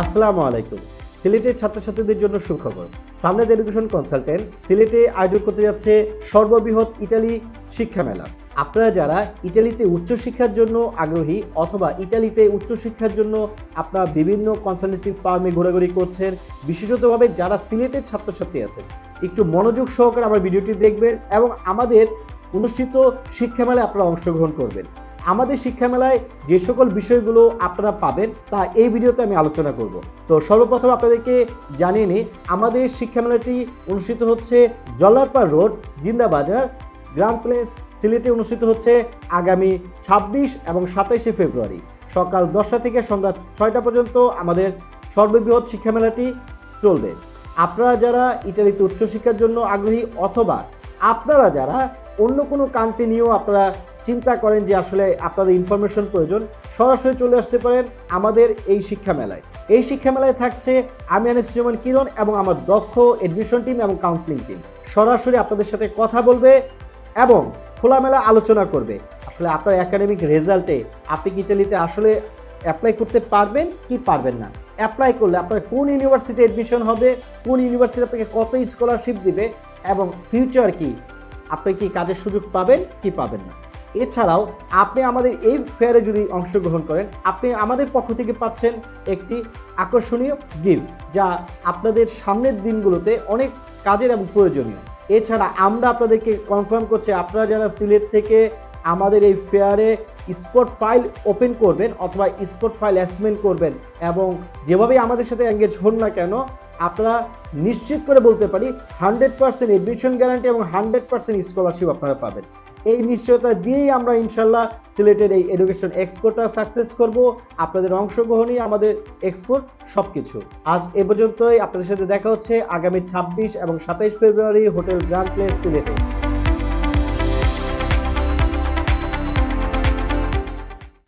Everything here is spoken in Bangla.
আসসালামু আলাইকুম। সিলেটের ছাত্রছাত্রীদের জন্য সুখবর। সামনেদ এডুকেশন কনসালটেন্ট সিলেটে আয়োজন করতে যাচ্ছে সর্ববৃহৎ ইটালি শিক্ষা মেলা আপনারা যারা ইটালিতে উচ্চশিক্ষার জন্য আগ্রহী অথবা ইটালিতে উচ্চশিক্ষার জন্য আপনারা বিভিন্ন কনসালটেন্সি ফার্মে ঘোরাঘুরি করছেন, বিশেষতভাবে যারা সিলেটের ছাত্রছাত্রী আছেন, একটু মনোযোগ সহকারে আমার ভিডিওটি দেখবেন এবং আমাদের অনুষ্ঠিত শিক্ষা মেলায় আপনারা অংশগ্রহণ করবেন। আমাদের শিক্ষা মেলায় যে সকল বিষয়গুলো আপনারা পাবেন, তা এই ভিডিওতে আমি আলোচনা করব। তো সর্বপ্রথম আপনাদেরকে জানিয়ে নিই, আমাদের শিক্ষা মেলাটি অনুষ্ঠিত হচ্ছে জল্লারপাড় রোড জিন্দাবাজার গ্রাম প্লেস সিলেটে অনুষ্ঠিত হচ্ছে আগামী ছাব্বিশ এবং সাতাইশে ফেব্রুয়ারি। সকাল দশটা থেকে সন্ধ্যা ছয়টা পর্যন্ত আমাদের সর্ববৃহৎ শিক্ষা মেলাটি চলবে। আপনারা যারা ইটালিতে উচ্চশিক্ষার জন্য আগ্রহী অথবা আপনারা যারা অন্য কোনো কান্ট্রি নিয়েও আপনারা চিন্তা করেন যে আসলে আপনাদের ইনফরমেশন প্রয়োজন, সরাসরি চলে আসতে পারেন আমাদের এই শিক্ষা মেলায় এই শিক্ষা মেলায় থাকছে আমি আনিসুজ্জামান কিরণ এবং আমার দক্ষ এডমিশন টিম এবং কাউন্সিলিং টিম সরাসরি আপনাদের সাথে কথা বলবে এবং খোলামেলা আলোচনা করবে। আসলে আপনার একাডেমিক রেজাল্টে আপনি কি ইটালিতে আসলে অ্যাপ্লাই করতে পারবেন, কি পারবেন না? অ্যাপ্লাই করলে আপনার কোন ইউনিভার্সিটি এডমিশন হবে, কোন ইউনিভার্সিটি আপনাকে কত স্কলারশিপ দিবে এবং ফিউচার কি? আপনি কি কাজের সুযোগ পাবেন, কি পাবেন না? এছাড়াও আপনি আমাদের এই ফেয়ারে যদি অংশগ্রহণ করেন, আপনি আমাদের পক্ষ থেকে পাচ্ছেন একটি আকর্ষণীয় গিফট যা আপনাদের সামনের দিনগুলোতে অনেক কাজের এবং প্রয়োজনীয়। এছাড়া আমরা আপনাদেরকে কনফার্ম করছি, আপনারা যারা সিলেট থেকে আমাদের এই ফেয়ারে স্পট ফাইল ওপেন করবেন অথবা স্পট ফাইল অ্যাসমেন্ট করবেন এবং যেভাবে আমাদের সাথে এঙ্গেজ হন না কেন, আপনারা নিশ্চিত করে বলতে পারি হান্ড্রেড পার্সেন্ট এডমিশন গ্যারান্টি এবং হান্ড্রেড পার্সেন্ট স্কলারশিপ আপনারা পাবেন। এই নিশ্চয়তা দিয়েই আমরা ইনশাল্লাহ সিলেটের এই এডুকেশন এক্সপোর্টটা সাকসেস করব। আপনাদের অংশগ্রহণই আমাদের এক্সপোর্ট সব কিছু আজ এ পর্যন্তই। আপনাদের সাথে দেখা হচ্ছে আগামী ছাব্বিশ এবং সাতাইশ ফেব্রুয়ারি হোটেল গ্র্যান্ড প্লেস সিলেটে।